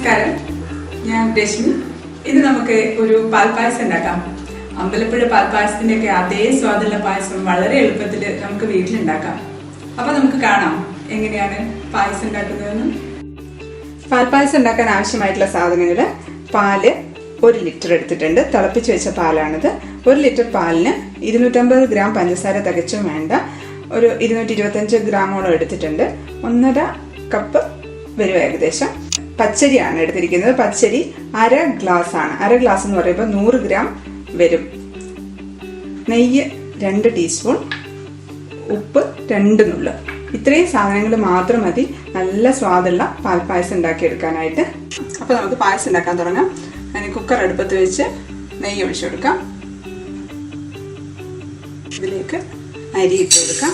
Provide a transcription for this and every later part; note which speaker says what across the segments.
Speaker 1: ഞാൻ രശ്മി. ഇന്ന് നമുക്ക് ഒരു പാൽപ്പായസം ഉണ്ടാക്കാം. അമ്പലപ്പുഴ പാൽപ്പായസത്തിന്റെ ഒക്കെ അതേ സ്വാദുള്ള പായസം വളരെ എളുപ്പത്തിൽ നമുക്ക് വീട്ടിലുണ്ടാക്കാം. അപ്പൊ നമുക്ക് കാണാം എങ്ങനെയാണ് പായസം ഉണ്ടാക്കുന്നതെന്ന്. പാൽപ്പായസം ഉണ്ടാക്കാൻ ആവശ്യമായിട്ടുള്ള സാധനങ്ങൾ പാൽ ഒരു ലിറ്റർ എടുത്തിട്ടുണ്ട്. തിളപ്പിച്ച് വെച്ച പാലാണിത്. ഒരു ലിറ്റർ പാലിന് ഇരുന്നൂറ്റമ്പത് ഗ്രാം പഞ്ചസാര തികച്ചും വേണ്ട. ഒരു ഇരുന്നൂറ്റി ഇരുപത്തഞ്ച് ഗ്രാമോളം എടുത്തിട്ടുണ്ട്. ഒന്നര കപ്പ് വരും ഏകദേശം. പച്ചരിയാണ് എടുത്തിരിക്കുന്നത്. പച്ചരി അര ഗ്ലാസ് ആണ്. അര ഗ്ലാസ് എന്ന് പറയുമ്പോൾ നൂറ് ഗ്രാം വരും. നെയ്യ് രണ്ട് ടീസ്പൂൺ ഉപ്പ് രണ്ട് നുള്ളു. ഇത്രയും സാധനങ്ങൾ മാത്രം മതി. നല്ല സ്വാദുള്ള പാൽപ്പായസം ഉണ്ടാക്കിയെടുക്കാനായിട്ട്. അപ്പോൾ നമുക്ക് പായസം ഉണ്ടാക്കാൻ തുടങ്ങാം. അതിന് കുക്കർ അടുപ്പത്ത് വെച്ച് നെയ്യ് ഒഴിച്ചു കൊടുക്കാം. ഇതിലേക്ക് അരി ഇട്ട് കൊടുക്കാം.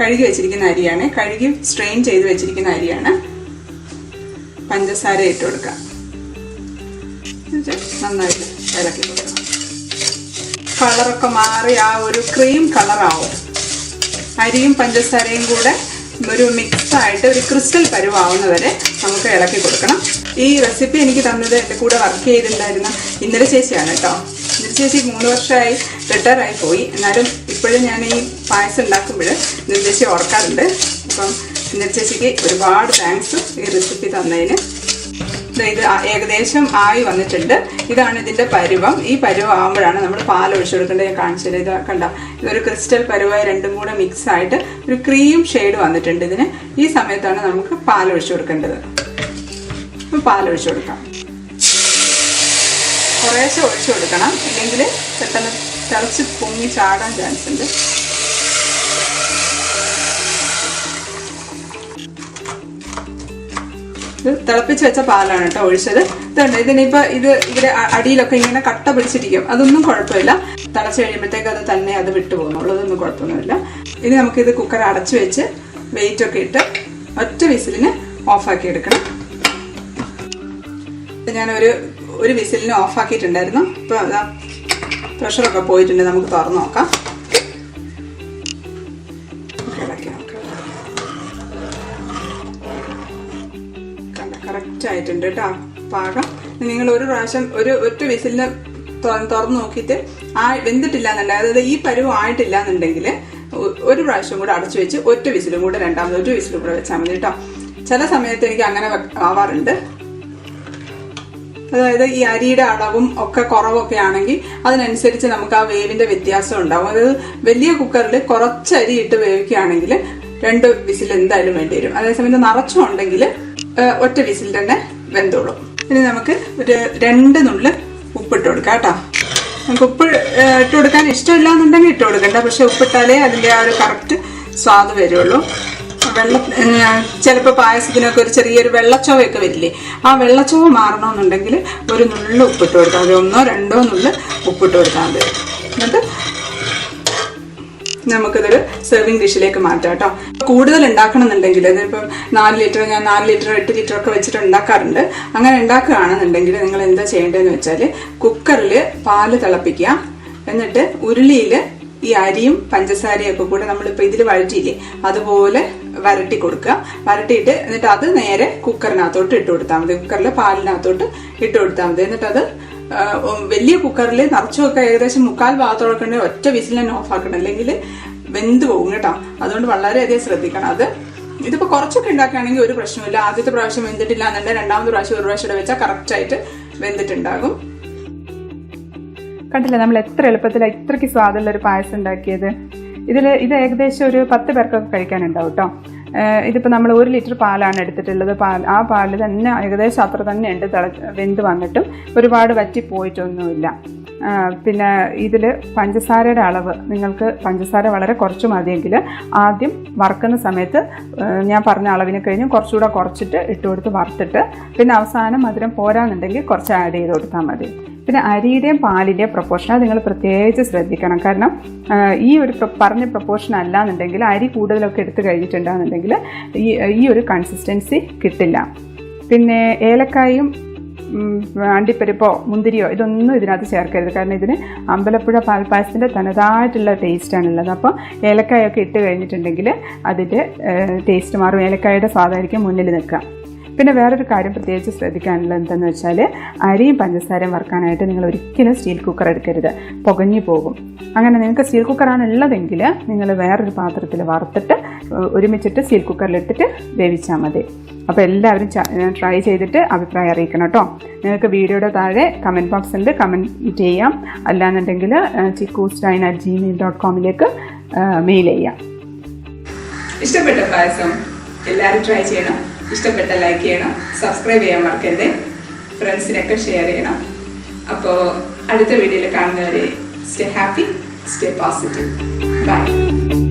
Speaker 1: കഴുകി വെച്ചിരിക്കുന്ന അരിയാണ്. കഴുകി സ്ട്രെയിൻ ചെയ്ത് വെച്ചിരിക്കുന്ന അരിയാണ്. പഞ്ചസാര ഇട്ട് കൊടുക്കാം. നന്നായിട്ട് ഇളക്കി കൊടുക്കണം കളറൊക്കെ മാറി ആ ഒരു ക്രീം കളറാവും അരിയും പഞ്ചസാരയും കൂടെ ഒരു മിക്സായിട്ട് ഒരു ക്രിസ്റ്റൽ പരുവാവുന്നവരെ നമുക്ക് ഇളക്കി കൊടുക്കണം. ഈ റെസിപ്പി എനിക്ക് തന്നത് എന്റെ കൂടെ വർക്ക് ചെയ്തിട്ടുണ്ടായിരുന്ന ഇന്നലെ ചേച്ചിയാണ് കേട്ടോ. ഇന്നലെ ചേച്ചി മൂന്ന് വർഷമായി റിട്ടയർ ആയി പോയി. എന്നാലും ഇപ്പോഴും ഞാൻ ഈ പായസം ഉണ്ടാക്കുമ്പോൾ ഇന്നലെ ചേച്ചി ഓർക്കാറുണ്ട്. അപ്പം ചേച്ചിക്ക് ഒരുപാട് താങ്ക്സ് ഈ റെസിപ്പി തന്നതിന്. ഇത് ഏകദേശം ആയി വന്നിട്ടുണ്ട്. ഇതാണ് ഇതിന്റെ പരുവം. ഈ പരുവം ആകുമ്പോഴാണ് നമ്മൾ പാൽ ഒഴിച്ചു കൊടുക്കേണ്ടത്. ഞാൻ കാണിച്ചത് ഇത് കണ്ട? ഇതൊരു ക്രിസ്റ്റൽ പരുവായി രണ്ടും കൂടെ മിക്സ് ആയിട്ട് ഒരു ക്രീം ഷെയ്ഡ് വന്നിട്ടുണ്ട് ഇതിന്. ഈ സമയത്താണ് നമുക്ക് പാൽ ഒഴിച്ചു കൊടുക്കേണ്ടത്. പാൽ ഒഴിച്ചു കൊടുക്കാം. കുറേശ്ശെ ഒഴിച്ചു കൊടുക്കണം. ഇല്ലെങ്കിൽ പെട്ടെന്ന് തിളച്ച് പൊങ്ങി ചാടാൻ ചാൻസ് ഉണ്ട്. ഇത് തിളപ്പിച്ച് വെച്ച പാലാണ് കേട്ടോ ഒഴിച്ചത്. ഇതുണ്ട് ഇതിനിപ്പോ ഇത് ഇവിടെ അടിയിലൊക്കെ ഇങ്ങനെ കട്ട പിടിച്ചിരിക്കും. അതൊന്നും കുഴപ്പമില്ല. തിളച്ച് കഴിയുമ്പോഴത്തേക്ക് അത് തന്നെ അത് വിട്ടു പോകുന്നുള്ളൂ അതൊന്നും കുഴപ്പമൊന്നുമില്ല. ഇനി നമുക്കിത് കുക്കർ അടച്ചു വെച്ച് വെയിറ്റ് ഒക്കെ ഇട്ട് ഒറ്റ വിസിലിന് ഓഫാക്കി എടുക്കണം. ഞാനൊരു ഒരു വിസിലിന് ഓഫാക്കിയിട്ടുണ്ടായിരുന്നു ഇപ്പൊ പ്രഷറൊക്കെ പോയിട്ടുണ്ട്. നമുക്ക് തുറന്നു നോക്കാം. കറക്റ്റ് ആയിട്ടുണ്ട് കേട്ടോ പാകം. നിങ്ങൾ ഒരു പ്രാവശ്യം ഒരു ഒറ്റ വിസിലിന് തുറന്നു നോക്കിയിട്ട് ആ വെന്തിട്ടില്ല എന്നുണ്ടെങ്കിൽ അതായത് ഈ പരുവം ആയിട്ടില്ല എന്നുണ്ടെങ്കിൽ ഒരു പ്രാവശ്യം കൂടെ അടച്ചു വെച്ച് ഒറ്റ വിസിലും കൂടെ രണ്ടാമത് ഒരു വിസിലും കൂടെ വെച്ചാൽ മതി കേട്ടോ ചില സമയത്ത് എനിക്ക് അങ്ങനെ ആവാറുണ്ട്. അതായത് ഈ അരിയുടെ അളവും ഒക്കെ കുറവൊക്കെ ആണെങ്കിൽ അതിനനുസരിച്ച് നമുക്ക് ആ വേവിന്റെ വ്യത്യാസം ഉണ്ടാവും. അതായത് വലിയ കുക്കറിൽ കുറച്ച് അരി ഇട്ട് വേവിക്കുകയാണെങ്കിൽ രണ്ട് വിസിൽ എന്തായാലും വേണ്ടി വരും. അതേസമയത്ത് നിറച്ചുണ്ടെങ്കിൽ ഒറ്റ വിസിൽ തന്നെ വെന്തോളും ഇനി നമുക്ക് ഒരു രണ്ട് നുള്ള് ഉപ്പിട്ട് കൊടുക്കാം കേട്ടോ. നമുക്ക് ഉപ്പ് ഇട്ട് കൊടുക്കാൻ ഇഷ്ടമില്ല എന്നുണ്ടെങ്കിൽ ഇട്ട് കൊടുക്കണ്ട. പക്ഷെ ഉപ്പിട്ടാലേ അതിന്റെ ആ ഒരു കറക്റ്റ് സ്വാദ് വരുള്ളൂ. വെള്ള ചിലപ്പോൾ പായസത്തിനൊക്കെ ഒരു ചെറിയൊരു വെള്ളച്ചോവയൊക്കെ വരില്ലേ ആ വെള്ളച്ചോവ മാറണമെന്നുണ്ടെങ്കിൽ ഒരു നുള്ളു ഉപ്പിട്ട് കൊടുത്താൽ മതി. ഒന്നോ രണ്ടോ നുള്ളു ഉപ്പിട്ട് കൊടുത്താൽ മതി. എന്നിട്ട് നമുക്കിതൊരു സെർവിങ് ഡിഷിലേക്ക് മാറ്റാം കേട്ടോ. കൂടുതൽ ഉണ്ടാക്കണം എന്നുണ്ടെങ്കിൽ ഇതിപ്പം നാല് ലിറ്റർ ഞാൻ നാല് ലിറ്റർ എട്ട് ലിറ്റർ ഒക്കെ വെച്ചിട്ട് ഉണ്ടാക്കാറുണ്ട്. അങ്ങനെ ഉണ്ടാക്കുകയാണെന്നുണ്ടെങ്കിൽ നിങ്ങൾ എന്താ ചെയ്യേണ്ടതെന്ന് വെച്ചാൽ കുക്കറിൽ പാൽ തിളപ്പിക്കുക. എന്നിട്ട് ഉരുളിയിൽ ഈ അരിയും പഞ്ചസാരയും ഒക്കെ കൂടെ നമ്മളിപ്പോൾ ഇതിൽ വഴറ്റിയില്ലേ അതുപോലെ വരട്ടി കൊടുക്കുക. വരട്ടിയിട്ട് എന്നിട്ട് അത് നേരെ കുക്കറിനകത്തോട്ട് ഇട്ട് കൊടുത്താൽ മതി. കുക്കറിൽ പാലിനകത്തോട്ട് ഇട്ട് കൊടുത്താൽ മതി. എന്നിട്ട് അത് വലിയ കുക്കറിൽ നിറച്ചുമൊക്കെ ഏകദേശം മുക്കാൽ ഭാഗത്തോടൊക്കെ ഉണ്ടെങ്കിൽ ഒറ്റ വിസിൽ തന്നെ ഓഫ് ആക്കണം അല്ലെങ്കിൽ വെന്ത് പോകും കേട്ടോ. അതുകൊണ്ട് വളരെയധികം ശ്രദ്ധിക്കണം. അത് ഇതിപ്പോൾ കുറച്ചൊക്കെ ഉണ്ടാക്കുകയാണെങ്കിൽ ഒരു പ്രശ്നമില്ല ആദ്യത്തെ പ്രാവശ്യം വെന്തിട്ടില്ല എന്നുണ്ടെങ്കിൽ രണ്ടാമത്തെ പ്രാവശ്യം ഒരു പ്രാവശ്യം വെച്ചാൽ കറക്റ്റായിട്ട് വെന്തിട്ടുണ്ടാകും.
Speaker 2: കണ്ടില്ല നമ്മൾ എത്ര എളുപ്പത്തിൽ ഇത്രയ്ക്ക് സ്വാദുള്ള ഒരു പായസം ഉണ്ടാക്കിയത്. ഇതിൽ ഇത് ഏകദേശം ഒരു പത്ത് പേർക്കൊക്കെ കഴിക്കാനുണ്ടാവും കേട്ടോ ഇതിപ്പോൾ നമ്മൾ ഒരു ലിറ്റർ പാലാണ് എടുത്തിട്ടുള്ളത്. പാൽ ആ പാൽ തന്നെ ഏകദേശം അത്ര തന്നെ ഉണ്ട് തിള വെന്ത് വന്നിട്ടും. ഒരുപാട് വറ്റിപ്പോയിട്ടൊന്നുമില്ല. പിന്നെ ഇതിൽ പഞ്ചസാരയുടെ അളവ് നിങ്ങൾക്ക് പഞ്ചസാര വളരെ കുറച്ച് മതിയെങ്കിൽ ആദ്യം വറുക്കുന്ന സമയത്ത് ഞാൻ പറഞ്ഞ അളവിന് കഴിഞ്ഞ് കുറച്ചുകൂടെ കുറച്ചിട്ട് ഇട്ട് കൊടുത്ത് വറുത്തിട്ട് പിന്നെ അവസാനം മധുരം പോരാന്നുണ്ടെങ്കിൽ കുറച്ച് ആഡ് ചെയ്ത് കൊടുത്താൽ മതി. പിന്നെ അരിയുടെയും പാലിന്റെയും പ്രൊപ്പോർഷൻ നിങ്ങൾ പ്രത്യേകിച്ച് ശ്രദ്ധിക്കണം. കാരണം ഈ ഒരു പറഞ്ഞ പ്രൊപ്പോർഷൻ അല്ല എന്നുണ്ടെങ്കിൽ അരി കൂടുതലൊക്കെ എടുത്തു കഴിഞ്ഞിട്ടുണ്ടാകുന്നുണ്ടെങ്കിൽ ഈ ഈ ഒരു കൺസിസ്റ്റൻസി കിട്ടില്ല. പിന്നെ ഏലക്കായും അണ്ടിപ്പരിപ്പോ മുന്തിരിയോ ഇതൊന്നും ഇതിനകത്ത് ചേർക്കരുത്. കാരണം ഇതിന് അമ്പലപ്പുഴ പാൽപ്പായസത്തിന്റെ തനതായിട്ടുള്ള ടേസ്റ്റാണുള്ളത് അപ്പോൾ ഏലക്കായൊക്കെ ഇട്ട് കഴിഞ്ഞിട്ടുണ്ടെങ്കിൽ അതിന്റെ ടേസ്റ്റ് മാറും. ഏലക്കായുടെ സ്വാദായിരിക്കും മുന്നിൽ നിൽക്കുക. പിന്നെ വേറൊരു കാര്യം പ്രത്യേകിച്ച് ശ്രദ്ധിക്കാനുള്ളത് എന്താണെന്ന് വെച്ചാൽ അരിയും പഞ്ചസാരയും വറുക്കാനായിട്ട് നിങ്ങൾ ഒരിക്കലും സ്റ്റീൽ കുക്കർ എടുക്കരുത്. പുകഞ്ഞു പോകും. അങ്ങനെ നിങ്ങൾക്ക് സ്റ്റീൽ കുക്കറാണ് ഉള്ളതെങ്കിൽ നിങ്ങൾ വേറൊരു പാത്രത്തിൽ വറുത്തിട്ട് ഒരുമിച്ചിട്ട് സ്റ്റീൽ കുക്കറിലിട്ടിട്ട് വേവിച്ചാൽ മതി. അപ്പോൾ എല്ലാവരും ട്രൈ ചെയ്തിട്ട് അഭിപ്രായം അറിയിക്കണം കേട്ടോ നിങ്ങൾക്ക് വീഡിയോയുടെ താഴെ കമന്റ് ബോക്സിൽ കമന്റ് ചെയ്യാം. അല്ലാന്നുണ്ടെങ്കിൽ Chikku stein at Gmail dot കോമിലേക്ക് mail ചെയ്യാം.
Speaker 1: ഇഷ്ടപ്പെട്ട പായസം എല്ലാവരും ട്രൈ ചെയ്യണം. ഇഷ്ടപ്പെട്ട ലൈക്ക് ചെയ്യണം സബ്സ്ക്രൈബ് ചെയ്യാൻ മറക്കരുത്. ഫ്രണ്ട്സിനൊക്കെ ഷെയർ ചെയ്യണം. അപ്പോൾ അടുത്ത വീഡിയോയിൽ കാണുന്നവരെ stay happy stay positive bye